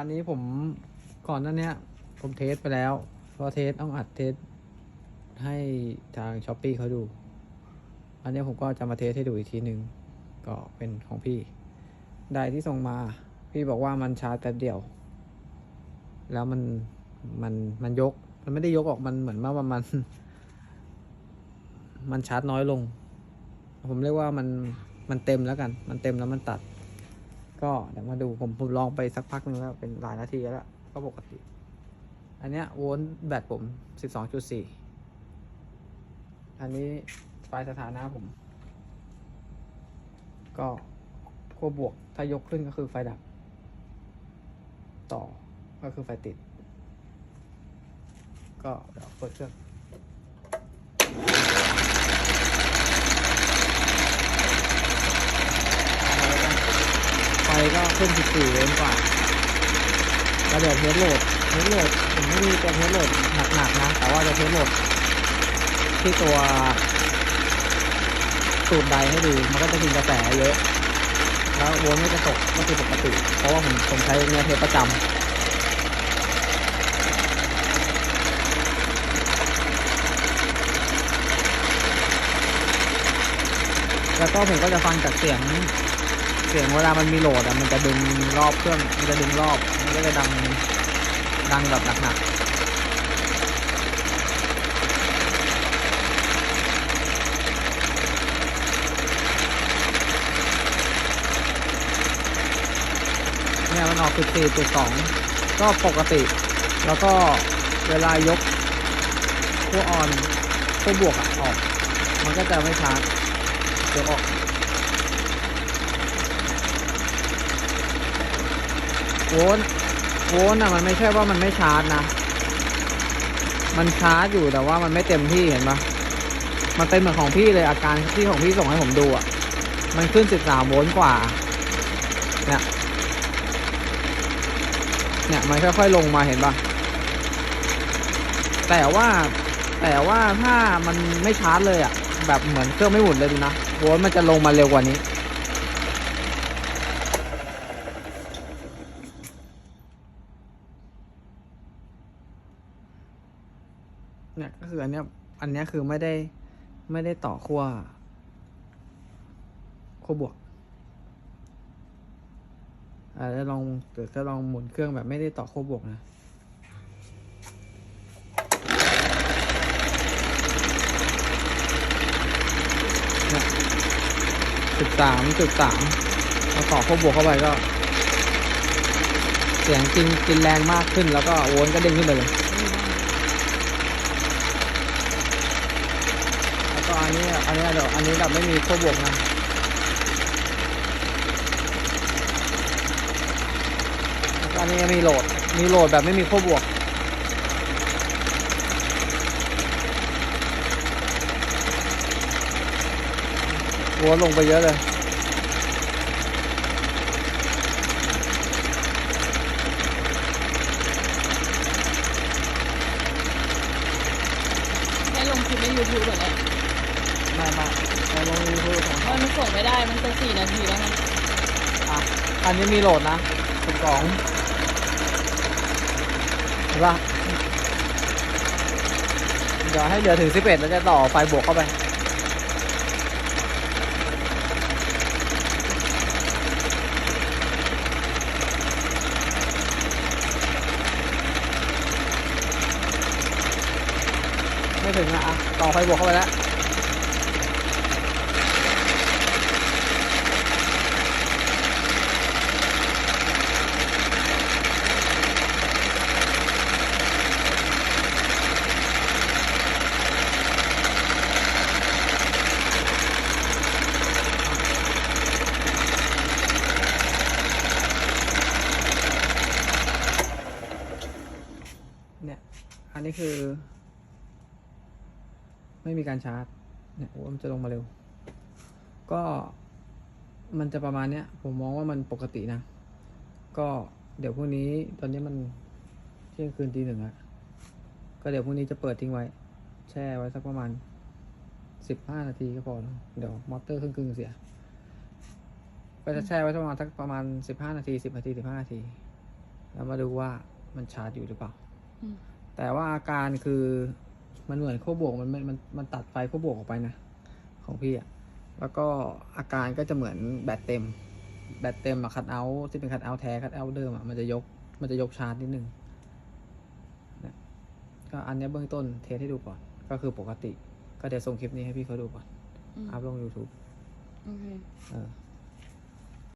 อันนี้ผมก่อนหนั้นเนี้ยผมเทสไปแล้วพอเทสต้องอัดเทสให้ทางช้อปปีเขาดู อันนี้ผมก็จะมาเทสให้ดูอีกทีหนึ่งก็เป็นของพี่ ได้ที่ส่งมา พี่บอกว่ามันชาร์จแป๊บเดียว แล้วมันมันมันยก มันไม่ได้ยกออกมันเหมือนว่ามัน มันชาร์จน้อยลง ผมเรียกว่ามันมันเต็มแล้วกัน มันเต็มแล้วมันตัด ก็เดี๋ยวมาดูผมผมลองไปสักพักหนึ่งแล้วเป็นหลายนาทีแล้วก็ปกติ อันเนี้ยโวลต์แบตผมสิบสองจุดสี่อันนี้ไฟสถานะผม ก็ขั้วบวกถ้ายกขึ้นก็คือไฟดับ ต่อก็คือไฟติด ก็เดี๋ยวเปิดเครื่อง ไฟก็ ขึ้น14เวนกว่าแล้วเดี๋ยวเทสโหลดเทสโหลดผมไม่มีตัวเทสโหลดหนักๆนะ แต่ว่าจะเทสโหลดที่ตัวสูตรใดให้ดูมันก็จะกินกระแสเยอะ แล้วโวลไม่จะตกก็คือปกติ เพราะว่าผมผมใช้เนื้อเทสประจำแล้วก็ผมก็จะฟังจากเสียง เสียงเวลามันมีโหลดอะมันจะดึงรอบเครื่องมันจะดึงรอบมันก็จะดังดังแบบหนักๆเนี่ยมันออก14.2ก็ปกติ แล้วก็เวลายกขั้วออนขั้วบวกอะออก มันก็จะไม่ชาร์จยกออก โวลต์โวลต์อะมันไม่ใช่ว่ามันไม่ชาร์จนะ มันชาร์จอยู่แต่ว่ามันไม่เต็มที่เห็นปะมันเป็นเหมือนของพี่เลยอาการที่ของพี่ส่งให้ผมดูอะ มันขึ้น13โวลต์กว่า เนี่ย เนี่ยมันค่อยๆลงมาเห็นปะแต่ว่าแต่ว่าถ้ามันไม่ชาร์จเลยอะ แบบเหมือนเครื่องไม่หมุนเลยนะโวลต์มันจะลงมาเร็วกว่านี้ เนี่ยก็คืออันเนี้ยอันเนี้ยคือไม่ได้ไม่ได้ต่อขั้วขั้วบวกอ่าจะลองเดี๋ยวจะลองหมุนเครื่องแบบไม่ได้ต่อขั้วบวกนะจุดสามจุดสามเราต่อขั้วบวกเข้าไปก็ เสียงกินกินแรงมากขึ้นแล้วก็โวลต์ก็เด้งขึ้นไปเลย แล้วก็ อันนี้เดี๋ยวอันนี้แบบไม่มีขั้วบวกนะแล้วก็อันนี้มีโหลด มีโหลดแบบไม่มีขั้วบวกหัวลงไปเยอะเลยให้ลงคลิปในยูทูบเหรอเนี่ย มามาเราลงยูทูบของเพรามันส่งไม่ได้ มันจะสี่นาทีแล้วไงอะอันนี้มีโหลดนะสิบสองเห็นปะเดี๋ยวให้เหลือถึงสิบเอ็ดแล้วจะต่อไฟบวกเข้าไปไม่ถึงนะอะต่อไฟบวกเข้าไปแล้ว นนี้คือ ไม่มีการชาร์จ เนี่ยโอ้มันจะลงมาเร็ว ก็มันจะประมาณเนี้ย ผมมองว่ามันปกตินะ ก็เดี๋ยวพรุ่งนี้ตอนนี้มันเที่ยงคืนตีหนึ่งแล้วก็เดี๋ยวพรุ่งนี้จะเปิดทิ้งไว้ แช่ไว้สักประมาณสิบห้านาทีก็พอแล้วเดี๋ยวมอเตอร์เครื่องกึ่งเสีย ก็จะแช่ไว้ประมาณสักประมาณสิบห้านาทีสิบนาทีสิบห้านาที แล้วมาดูว่ามันชาร์จอยู่หรือเปล่า แต่ว่าอาการคือมันเหมือนขั้วบวกมันมันมันมันตัดไฟขั้วบวกออกไปนะของพี่อะแล้วก็อาการก็จะเหมือนแบตเต็ม แบตเต็มอะคัดเอาท์ที่เป็นคัดเอาท์แท้คัดเอาท์เดิมอะมันจะยกมันจะยกชาร์จนิดนึงนะก็อันเนี้ยเบื้องต้นเทสให้ดูก่อน ก็คือปกติ ก็เดี๋ยวส่งคลิปนี้ให้พี่เขาดูก่อนอืมอัพลง YouTube โอเค เออ